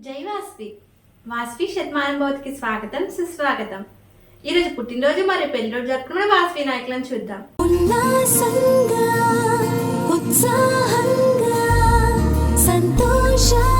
జై వాస్వి. వాస్వి శతమానుభవతికి స్వాగతం సుస్వాగతం. ఈరోజు పుట్టినరోజు మరియు పెళ్ళిరోజు జరుపుకున్న వాస్వి నాయకులను చూద్దాం. ఉల్లాసంగా ఉత్సాహంగా సంతోషాలే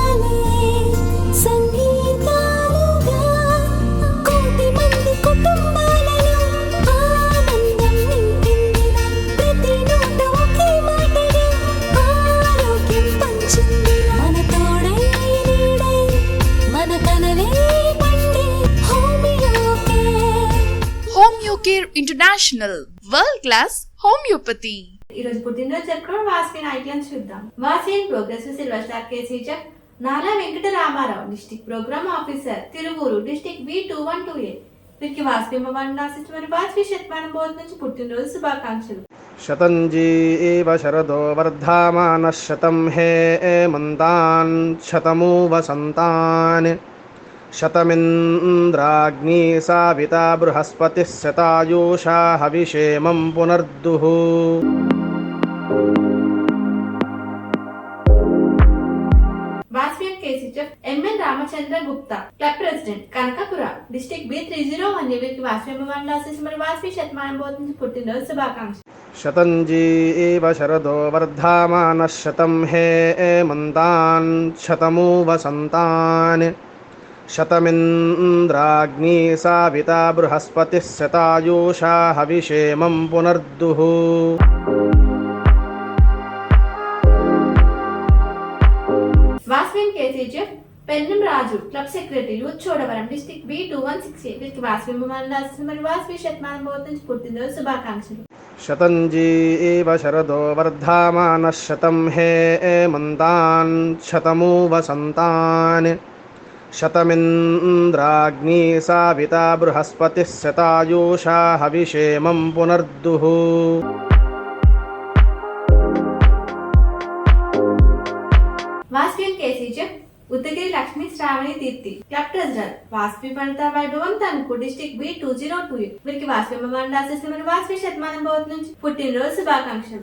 care international world class homeopathy ఈ రోజు పుట్టినరోజు జరుపుకోవడం వాస్కిన్ ఐడియాన్స్ చూద్దాం వాసిన్ progress silver star కేసీచ Nara Venkata Ramarao district programme officer Tiruvuru district B two one two A వీరికి వాస్కిన్ భవన్ రాసిన వారి వాస్కి శతమానం బోధ నుంచి పుట్టినరోజు శుభాకాంక్షలు శతంజీ ఏవ శరదో వర్ధమాన శతం హే మంతాన్ శతమూ వసంతాన్ शतमिन्द्राग्नी साविता बृहस्पतिः शतायुषा हविषेमं पुनर्दुः Vasavi and K C chef M N Ramachandra Gupta club president Kanakapura district B three zero one వీరికి వాస్వి అమ్మవారిని ఆశీస్సు మరి వాస్వి శతమానుభవం నుంచి పుట్టినరోజు శుభాకాంక్షలు शतञ्जी एव शरदो वर्धामानः शतं हे एमन्तान् शतमु वसन्तान् शतमिन्द्राग्नी साविता बृहस्पतिः शतायुषा हविषेमं पुनर्दुः Vasavi and K C chef Pennam Raju club secretary youth Chodavaram district B two one six వీరికి వాస్వి అమ్మవారిని ఆశీస్సు మరి వాస్వి శతమానుభవం నుంచి పుట్టినరోజు శుభాకాంక్షలు शतञ्जी एव शरदो वर्धामानः शतं हे एमन्तान् शतमु वसन्तान् शतमिन्द्राग्नी साविता बृहस्पतिः शतायुषा हविषेमं पुनर्दुः Vasavi and K C chef Uttagiri Lakshmi Sravani Deepti club treasurer Vasavi Pandita Vaibhavam Tanuku district B two zero two వీరికి వాస్వి అమ్మవారిని ఆశీస్సు మరి వాస్వి శతమానుభవం నుంచి పుట్టినరోజు శుభాకాంక్షలు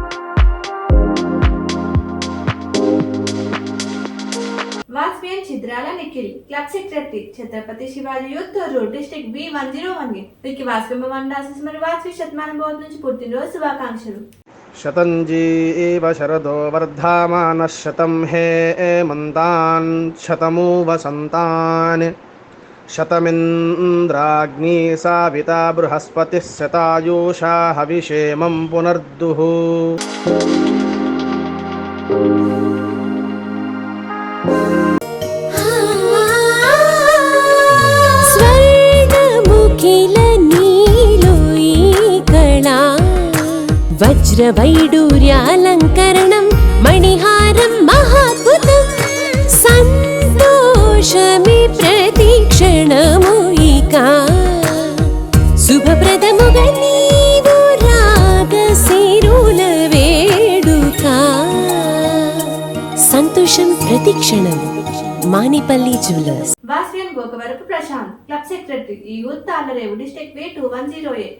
Vasavi and Chidrala Nikhil club secretary Chhatrapati Shivaji youth Thorrur district B one zero one వీరికి వాస్వి అమ్మవారిని ఆశీస్సు మరి వాస్వి శతమానుభవం నుంచి పుట్టినరోజు శుభాకాంక్షలు शतञ्जी एव शरदो वर्धामानः शतं हे एमन्तान् शतमु वसन्तान् शतमिन्द्राग्नी साविता बृहस्पतिः शतायुषा हविषेमं पुनर्दुः వజ్రవైడూర్యాలంకరణం మణిహారం మహాద్భుతం సంతోషమి ప్రతిక్షణము ఇక. శుభప్రదముగా నీవు రాగశిరుల వేడుక. సంతోషం ప్రతిక్షణం Manipalli jewellers. Vasavi Gokavarapu Prashant club secretary ఈ youth Talarevu district B two one zero eight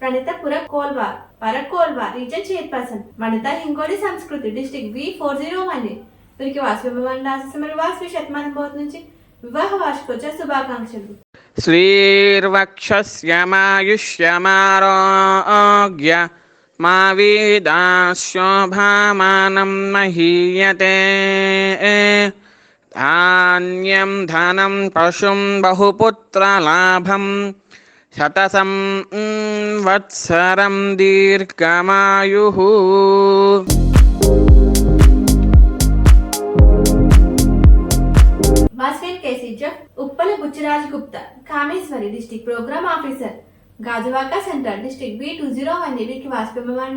Pranitha పురకోల్వా పరకోల్వా రీజన్ చైర్పర్సన్ వనిత హింగోడి సంస్కృతి district B four zero one వీరికి వాసు భవన్ వాసు శతమానం బోధ నుంచి వివాహ వార్షికోత్సవ శుభాకాంక్షలు. శ్రీర్వక్షమాయుష్యమారోగ్య మా వీదాశోభామానం మహీయతే. ధాన్యం ధనం పశుం బహుపుత్రలాభం శతసం వత్సరం దీర్ఘమాయు Bhaskar కేసీజర్ Uppala Buchiraj Gupta Kameswari district programme officer. Gajuwaka central district B two zero one ఏబీకి వాసుకుమార్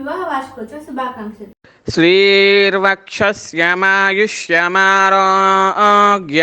వివాహ వార్షికోత్సవ శుభాకాంక్షలు. శ్రీర్వక్షస్యమాయుష్యమారోగ్య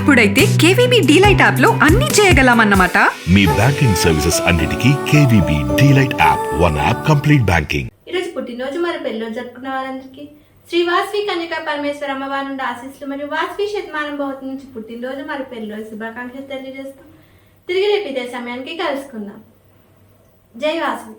అప్పుడైతే కేవీబీ డీలైట్ యాప్లో అన్ని చేయగలమన్నమాట? మీ బ్యాంకింగ్ సర్వీసెస్ అన్నిటికీ KVB DLite app one app complete banking. ఈరోజు పుట్టినరోజు మరి పెళ్ళిలో జరుపుకున్న వారందరికీ శ్రీ వాస్వి కన్యకా పరమేశ్వర అమ్మవారి నుండి ఆశీస్సులు మరియు వాస్వి శతమానం భవతి నుంచి పుట్టినరోజు మరి పెళ్ళిలో శుభాకాంక్షలు తెలియజేస్తూ. తిరిగి రేపు ఇదే సమయానికి కలుసుకుందాం. జై వాసవి.